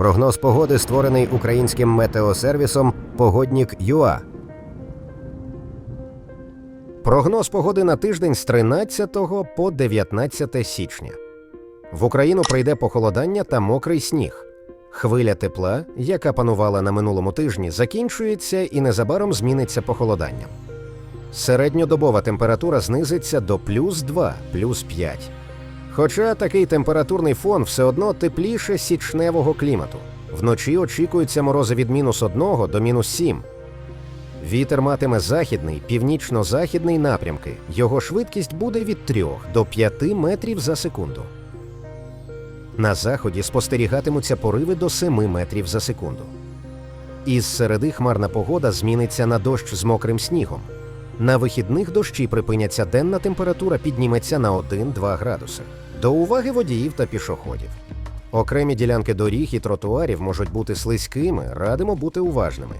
Прогноз погоди створений українським метеосервісом Погоднік ЮА. Прогноз погоди на тиждень з 13 по 19 січня. В Україну прийде похолодання та мокрий сніг. Хвиля тепла, яка панувала на минулому тижні, закінчується і незабаром зміниться похолоданням. Середньодобова температура знизиться до плюс 2, плюс 5. Хоча такий температурний фон все одно тепліше січневого клімату. Вночі очікуються морози від мінус 1 до мінус 7. Вітер матиме західний, північно-західний напрямки. Його швидкість буде від 3 до 5 метрів за секунду. На заході спостерігатимуться пориви до 7 метрів за секунду. Із середи хмарна погода зміниться на дощ з мокрим снігом. На вихідних дощі припиняться денна температура підніметься на 1-2 градуси. До уваги водіїв та пішоходів. Окремі ділянки доріг і тротуарів можуть бути слизькими, радимо бути уважними.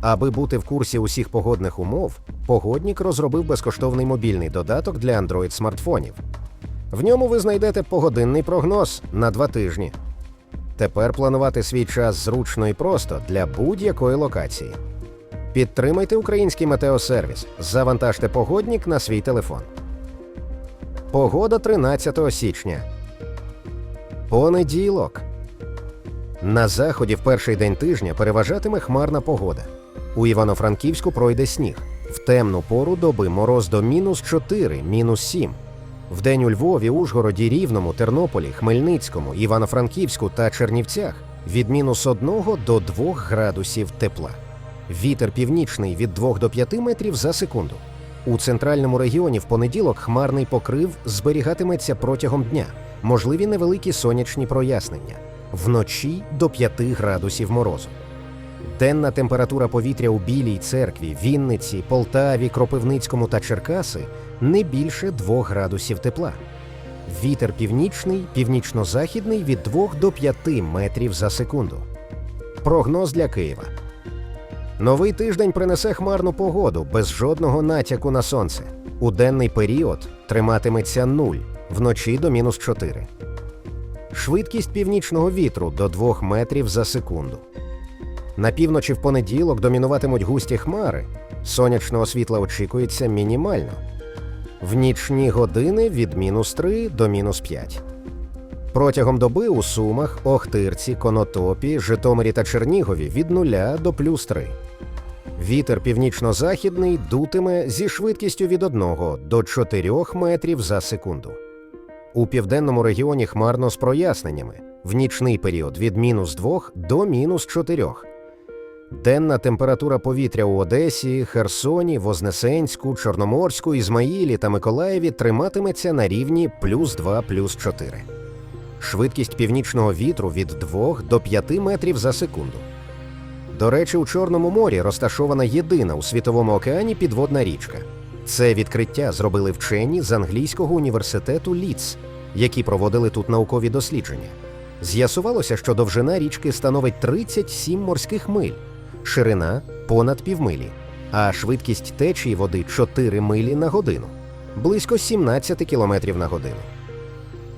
Аби бути в курсі усіх погодних умов, погоднік розробив безкоштовний мобільний додаток для Android смартфонів. В ньому ви знайдете погодинний прогноз на два тижні. Тепер планувати свій час зручно і просто для будь-якої локації. Підтримайте український метеосервіс. Завантажте погоднік на свій телефон. Погода 13 січня. Понеділок. На заході в перший день тижня переважатиме хмарна погода. У Івано-Франківську пройде сніг. В темну пору доби мороз до мінус 4, мінус 7. Вдень у Львові, Ужгороді, Рівному, Тернополі, Хмельницькому, Івано-Франківську та Чернівцях від мінус 1 до 2 градусів тепла. Вітер північний від 2 до 5 метрів за секунду. У центральному регіоні в понеділок хмарний покрив зберігатиметься протягом дня, можливі невеликі сонячні прояснення, вночі до 5 градусів морозу. Денна температура повітря у Білій церкві, Вінниці, Полтаві, Кропивницькому та Черкаси не більше 2 градусів тепла. Вітер північний, північно-західний від 2 до 5 метрів за секунду. Прогноз для Києва. Новий тиждень принесе хмарну погоду без жодного натяку на сонце. У денний період триматиметься 0, вночі до мінус 4. Швидкість північного вітру до 2 метрів за секунду. На півночі в понеділок домінуватимуть густі хмари. Сонячного світла очікується мінімально. В нічні години від мінус 3 до мінус 5. Протягом доби у Сумах, Охтирці, Конотопі, Житомирі та Чернігові від 0 до плюс 3. Вітер північно-західний дутиме зі швидкістю від 1 до 4 метрів за секунду. У південному регіоні хмарно з проясненнями. В нічний період від мінус 2 до мінус 4. Денна температура повітря у Одесі, Херсоні, Вознесенську, Чорноморську, Ізмаїлі та Миколаєві триматиметься на рівні плюс 2 плюс 4. Швидкість північного вітру від 2 до 5 метрів за секунду. До речі, у Чорному морі розташована єдина у світовому океані підводна річка. Це відкриття зробили вчені з англійського університету Ліц, які проводили тут наукові дослідження. З'ясувалося, що довжина річки становить 37 морських миль, ширина понад півмилі, а швидкість течії води 4 милі на годину, близько 17 км на годину.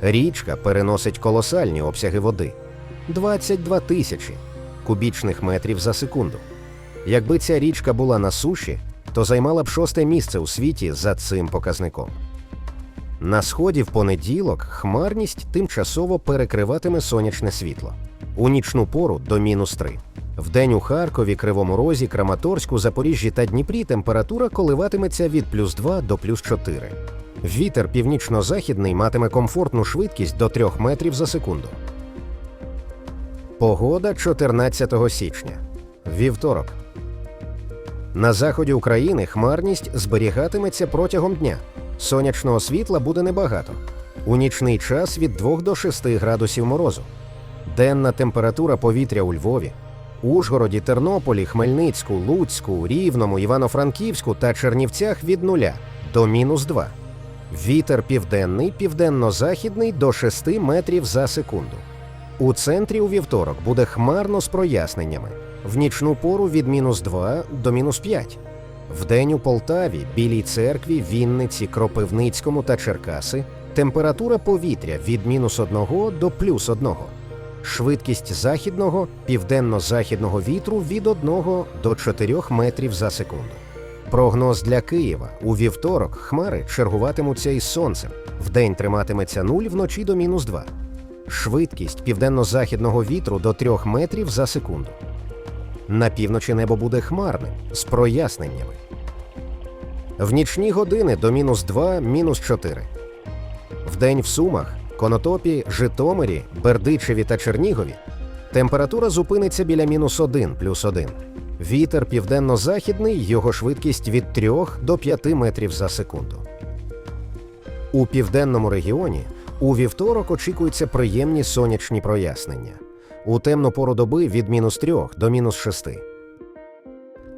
Річка переносить колосальні обсяги води 22 тисячі кубічних метрів за секунду. Якби ця річка була на суші, то займала б шосте місце у світі за цим показником. На сході в понеділок хмарність тимчасово перекриватиме сонячне світло у нічну пору до мінус 3. Вдень у Харкові, Кривому Розі, Краматорську, Запоріжжі та Дніпрі температура коливатиметься від плюс 2 до плюс 4. Вітер північно-західний матиме комфортну швидкість до 3 метрів за секунду. Погода 14 січня. Вівторок. На заході України хмарність зберігатиметься протягом дня. Сонячного світла буде небагато. У нічний час від 2 до 6 градусів морозу. Денна температура повітря у Львові, Ужгороді, Тернополі, Хмельницьку, Луцьку, Рівному, Івано-Франківську та Чернівцях від 0 до мінус 2. Вітер південний, південно-західний до 6 метрів за секунду. У центрі у вівторок буде хмарно з проясненнями. В нічну пору від мінус 2 до мінус 5. Вдень у Полтаві, Білій церкві, Вінниці, Кропивницькому та Черкаси температура повітря від мінус 1 до плюс 1. Швидкість західного південно-західного вітру від 1 до 4 метрів за секунду. Прогноз для Києва у вівторок хмари чергуватимуться із сонцем. Вдень триматиметься 0, вночі до мінус 2. Швидкість південно-західного вітру до 3 метрів за секунду. На півночі небо буде хмарним з проясненнями. В нічні години до мінус 2, мінус 4. Вдень в Сумах, Конотопі, Житомирі, Бердичеві та Чернігові температура зупиниться біля мінус 1 плюс 1. Вітер південно-західний, його швидкість від 3 до 5 метрів за секунду. У південному регіоні у вівторок очікуються приємні сонячні прояснення. У темну пору доби від мінус 3 до мінус 6.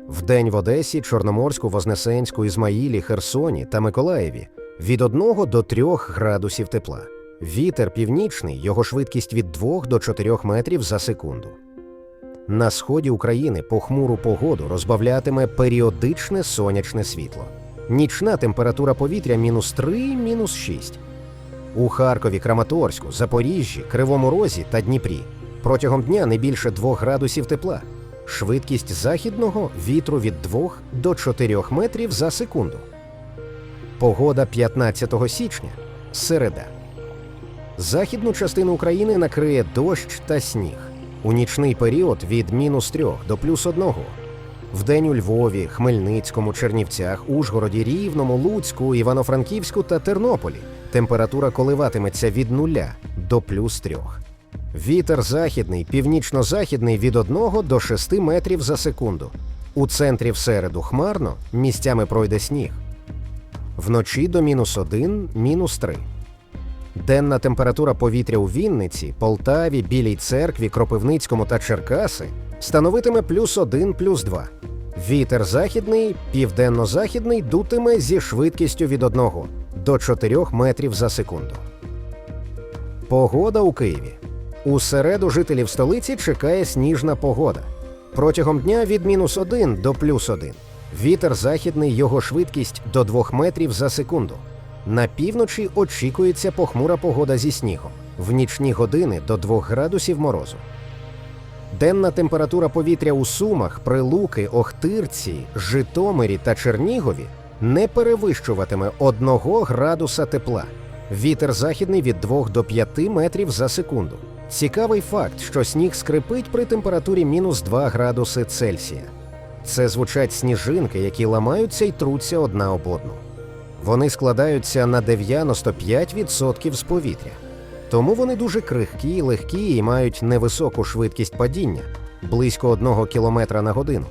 Вдень в Одесі, Чорноморську, Вознесенську, Ізмаїлі, Херсоні та Миколаєві від 1 до 3 градусів тепла. Вітер північний, його швидкість від 2 до 4 метрів за секунду. На сході України похмуру погоду розбавлятиме періодичне сонячне світло. Нічна температура повітря мінус 3, мінус 6. У Харкові, Краматорську, Запоріжжі, Кривому Розі та Дніпрі протягом дня не більше 2 градусів тепла. Швидкість західного вітру від 2 до 4 метрів за секунду. Погода 15 січня середа. Західну частину України накриє дощ та сніг. У нічний період від мінус 3 до плюс 1. Вдень у Львові, Хмельницькому, Чернівцях, Ужгороді, Рівному, Луцьку, Івано-Франківську та Тернополі температура коливатиметься від 0 до плюс 3. Вітер західний, північно-західний від 1 до 6 метрів за секунду. У центрі в середу хмарно, місцями пройде сніг. Вночі до мінус 1, мінус 3. Денна температура повітря у Вінниці, Полтаві, Білій церкві, Кропивницькому та Черкаси становитиме плюс 1, плюс 2. Вітер західний, південно-західний дутиме зі швидкістю від 1 до 4 метрів за секунду. Погода у Києві. У середу жителів столиці чекає сніжна погода. Протягом дня від мінус 1 до плюс 1. Вітер західний, його швидкість до 2 метрів за секунду. На півночі очікується похмура погода зі снігом. В нічні години до 2 градусів морозу. Денна температура повітря у Сумах, Прилуки, Охтирці, Житомирі та Чернігові не перевищуватиме 1 градуса тепла. Вітер західний від 2 до 5 метрів за секунду. Цікавий факт, що сніг скрипить при температурі мінус 2 градуси Цельсія. Це звучать сніжинки, які ламаються й труться одна об одну. Вони складаються на 95% з повітря. Тому вони дуже крихкі, легкі і мають невисоку швидкість падіння близько 1 км на годину.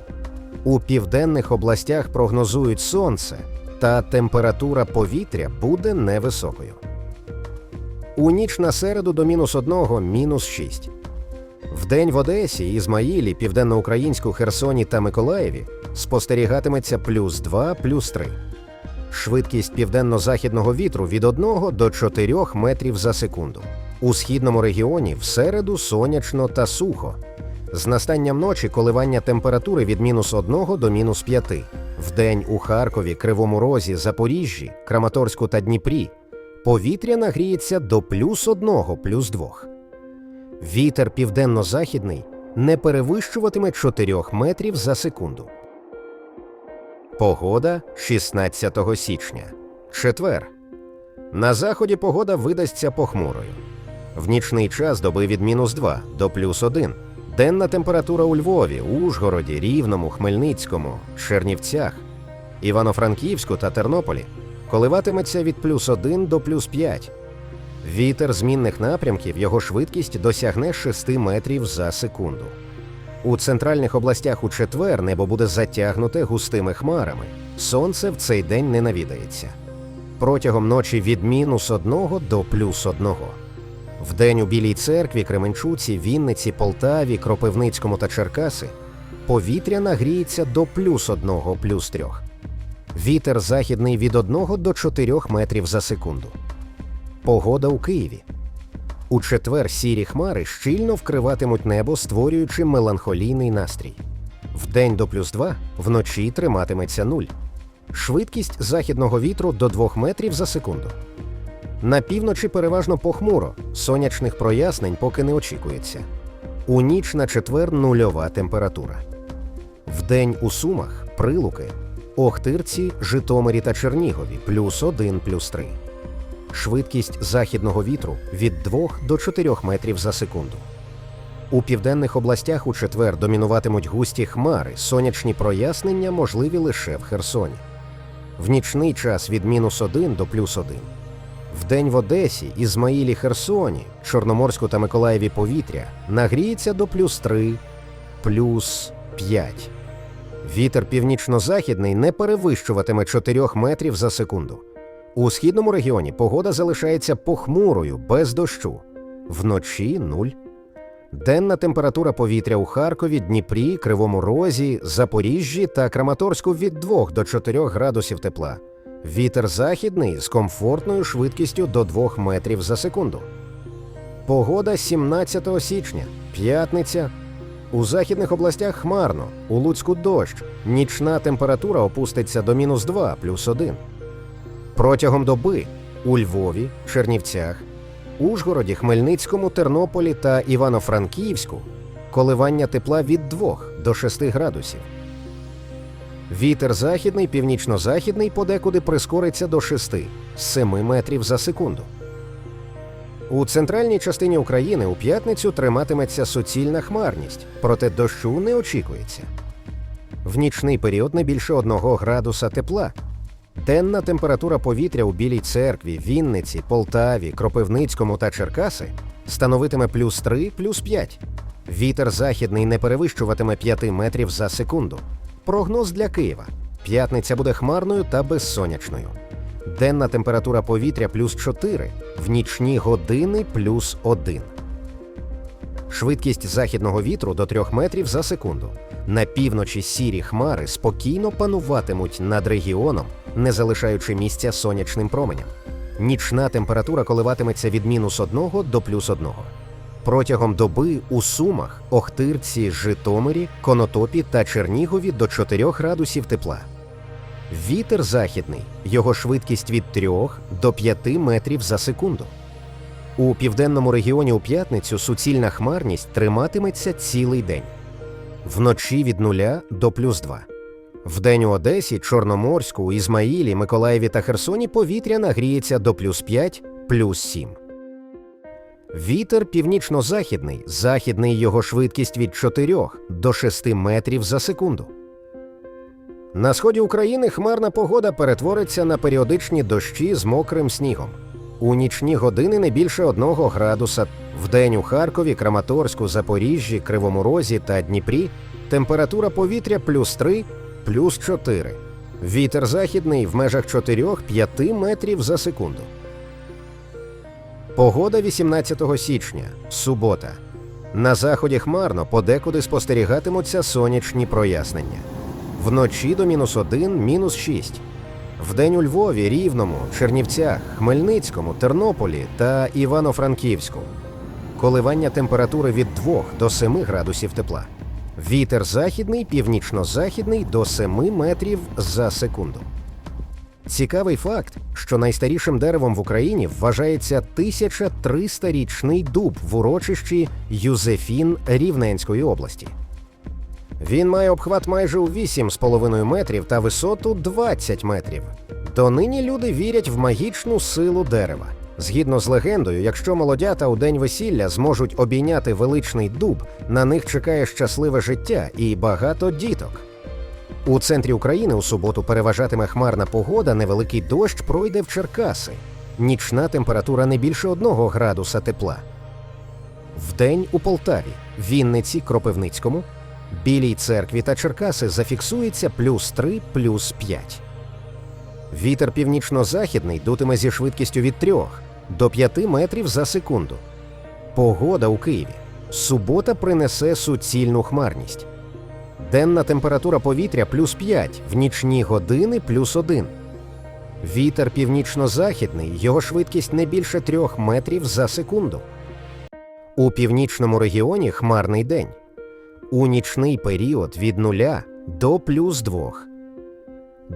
У південних областях прогнозують сонце, та температура повітря буде невисокою. У ніч на середу до мінус 1 мінус 6. Вдень в Одесі, Ізмаїлі, Південноукраїнську, Херсоні та Миколаєві спостерігатиметься плюс 2, плюс 3. Швидкість південно-західного вітру від 1 до 4 метрів за секунду. У східному регіоні в середу сонячно та сухо. З настанням ночі коливання температури від мінус 1 до мінус 5. Вдень у Харкові, Кривому Розі, Запоріжжі, Краматорську та Дніпрі повітря нагріється до плюс 1, плюс 2. Вітер південно-західний не перевищуватиме 4 метрів за секунду. Погода 16 січня. Четвер. На заході погода видасться похмурою. В нічний час доби від мінус 2 до плюс 1. Денна температура у Львові, Ужгороді, Рівному, Хмельницькому, Чернівцях, Івано-Франківську та Тернополі коливатиметься від плюс 1 до плюс 5. Вітер змінних напрямків його швидкість досягне 6 метрів за секунду. У центральних областях у четвер небо буде затягнуте густими хмарами. Сонце в цей день не навідається. Протягом ночі від мінус 1 до плюс 1. Вдень у Білій церкві, Кременчуці, Вінниці, Полтаві, Кропивницькому та Черкаси повітря нагріється до плюс 1, плюс 3. Вітер західний від 1 до 4 метрів за секунду. Погода у Києві. У четвер сірі хмари щільно вкриватимуть небо, створюючи меланхолійний настрій. Вдень до плюс 2, вночі триматиметься нуль. Швидкість західного вітру до 2 метрів за секунду. На півночі переважно похмуро, сонячних прояснень поки не очікується. У ніч на четвер нульова температура. Вдень у Сумах прилуки, Охтирці, Житомирі та Чернігові плюс 1, плюс 3. Швидкість західного вітру від 2 до 4 метрів за секунду. У південних областях у четвер домінуватимуть густі хмари, сонячні прояснення можливі лише в Херсоні. В нічний час від мінус 1 до плюс 1. Вдень в Одесі, Ізмаїлі, Херсоні, Чорноморську та Миколаєві повітря нагріється до плюс 3, плюс 5. Вітер північно-західний не перевищуватиме 4 метрів за секунду. У східному регіоні погода залишається похмурою, без дощу. Вночі нуль. Денна температура повітря у Харкові, Дніпрі, Кривому Розі, Запоріжжі та Краматорську від 2 до 4 градусів тепла. Вітер західний з комфортною швидкістю до 2 метрів за секунду. Погода 17 січня, п'ятниця. У західних областях хмарно, у Луцьку дощ. Нічна температура опуститься до мінус 2 плюс 1. Протягом доби у Львові, Чернівцях, Ужгороді, Хмельницькому, Тернополі та Івано-Франківську коливання тепла від 2 до 6 градусів. Вітер західний, північно-західний подекуди прискориться до 6 7 метрів за секунду. У центральній частині України у п'ятницю триматиметься суцільна хмарність, проте дощу не очікується. В нічний період не більше 1 градуса тепла. Денна температура повітря у Білій церкві, Вінниці, Полтаві, Кропивницькому та Черкаси становитиме плюс 3, плюс 5. Вітер західний не перевищуватиме 5 метрів за секунду. Прогноз для Києва. П'ятниця буде хмарною та безсонячною. Денна температура повітря плюс 4, в нічні години плюс 1. Швидкість західного вітру до 3 метрів за секунду. На півночі сірі хмари спокійно пануватимуть над регіоном, не залишаючи місця сонячним променям. Нічна температура коливатиметься від мінус 1 до плюс 1. Протягом доби у Сумах, Охтирці, Житомирі, Конотопі та Чернігові до 4 градусів тепла. Вітер західний, його швидкість від 3 до 5 метрів за секунду. У південному регіоні у п'ятницю суцільна хмарність триматиметься цілий день. Вночі від 0 до плюс 2. Вдень у Одесі, Чорноморську, Ізмаїлі, Миколаєві та Херсоні повітря нагріється до плюс 5, плюс 7. Вітер північно-західний, західний його швидкість від 4 до 6 метрів за секунду. На сході України хмарна погода перетвориться на періодичні дощі з мокрим снігом. У нічні години не більше 1 градуса. Вдень у Харкові, Краматорську, Запоріжжі, Кривому Розі та Дніпрі температура повітря плюс 3, плюс 4. Вітер західний в межах 4-5 метрів за секунду. Погода 18 січня. Субота. На заході хмарно подекуди спостерігатимуться сонячні прояснення. Вночі до мінус 1, мінус 6. Вдень у Львові, Рівному, Чернівцях, Хмельницькому, Тернополі та Івано-Франківську. Коливання температури від 2 до 7 градусів тепла. Вітер західний, північно-західний до 7 метрів за секунду. Цікавий факт, що найстарішим деревом в Україні вважається 1300-річний дуб в урочищі Юзефін Рівненської області. Він має обхват майже у 8,5 метрів та висоту 20 метрів. Донині люди вірять в магічну силу дерева. Згідно з легендою, якщо молодята у день весілля зможуть обійняти величний дуб, на них чекає щасливе життя і багато діток. У центрі України у суботу переважатиме хмарна погода, невеликий дощ пройде в Черкаси. Нічна температура не більше 1 градуса тепла. Вдень у Полтаві, Вінниці, Кропивницькому, Білій церкві та Черкаси зафіксується плюс 3, плюс 5. Вітер північно-західний дутиме зі швидкістю від 3 до 5 метрів за секунду. Погода у Києві. Субота принесе суцільну хмарність. Денна температура повітря плюс 5, в нічні години плюс 1. Вітер північно-західний, його швидкість не більше 3 метрів за секунду. У північному регіоні хмарний день. У нічний період від 0 до плюс 2.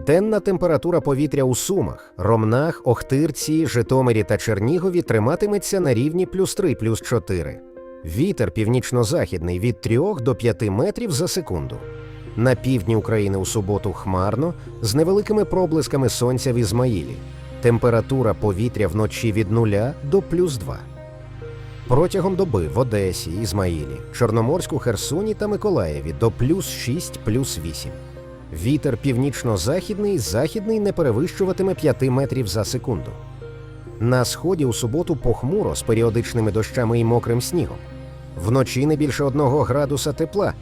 Денна температура повітря у Сумах, Ромнах, Охтирці, Житомирі та Чернігові триматиметься на рівні плюс 3 плюс 4. Вітер північно-західний від 3 до 5 метрів за секунду. На півдні України у суботу хмарно з невеликими проблисками сонця в Ізмаїлі. Температура повітря вночі від 0 до плюс 2. Протягом доби в Одесі, Ізмаїлі, Чорноморську, Херсоні та Миколаєві до плюс 6, плюс 8. Вітер північно-західний, західний не перевищуватиме 5 метрів за секунду. На сході у суботу похмуро з періодичними дощами і мокрим снігом. Вночі не більше 1 градуса тепла.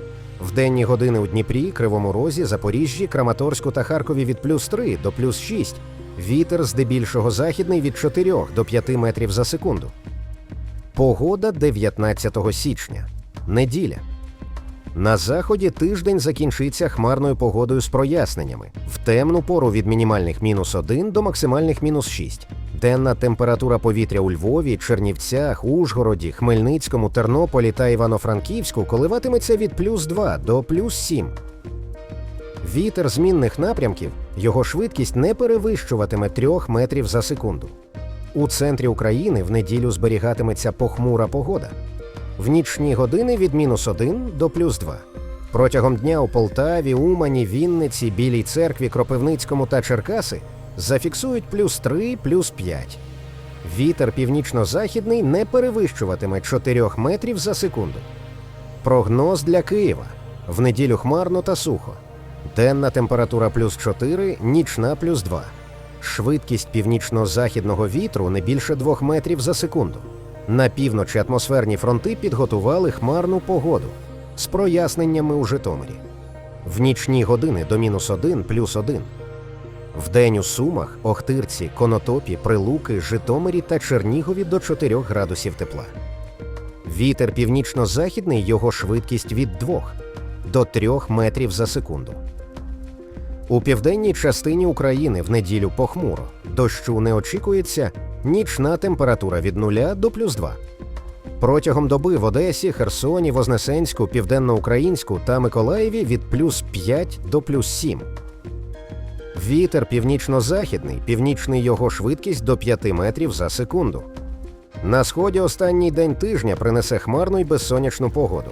В денні години у Дніпрі, Кривому Розі, Запоріжжі, Краматорську та Харкові від плюс 3 до плюс 6. Вітер здебільшого західний від 4 до 5 метрів за секунду. Погода 19 січня. Неділя. На заході тиждень закінчиться хмарною погодою з проясненнями. В темну пору від мінімальних мінус 1 до максимальних мінус 6. Денна температура повітря у Львові, Чернівцях, Ужгороді, Хмельницькому, Тернополі та Івано-Франківську коливатиметься від плюс 2 до плюс 7. Вітер змінних напрямків, його швидкість не перевищуватиме 3 метрів за секунду. У центрі України в неділю зберігатиметься похмура погода. В нічні години від мінус 1 до плюс 2. Протягом дня у Полтаві, Умані, Вінниці, Білій церкві, Кропивницькому та Черкаси зафіксують плюс 3, плюс 5. Вітер північно-західний не перевищуватиме 4 метрів за секунду. Прогноз для Києва. В неділю хмарно та сухо. Денна температура плюс 4, нічна плюс 2. Швидкість північно-західного вітру не більше 2 метрів за секунду. На півночі атмосферні фронти підготували хмарну погоду з проясненнями у Житомирі. В нічні години до мінус 1 плюс 1. Вдень у Сумах, Охтирці, Конотопі, Прилуки, Житомирі та Чернігові до 4 градусів тепла. Вітер північно-західний, його швидкість від 2 до 3 метрів за секунду. У південній частині України в неділю похмуро. Дощу не очікується, нічна температура від 0 до плюс 2. Протягом доби в Одесі, Херсоні, Вознесенську, Південноукраїнську та Миколаєві від плюс 5 до плюс 7. Вітер північно-західний, північний його швидкість до 5 метрів за секунду. На сході останній день тижня принесе хмарну й безсонячну погоду.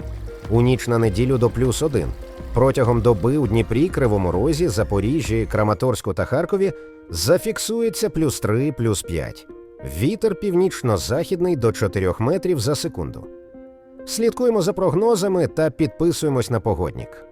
У ніч на неділю до плюс 1. Протягом доби у Дніпрі, Кривому Розі, Запоріжжі, Краматорську та Харкові зафіксується плюс 3, плюс 5. Вітер північно-західний до 4 метрів за секунду. Слідкуємо за прогнозами та підписуємось на погоднік.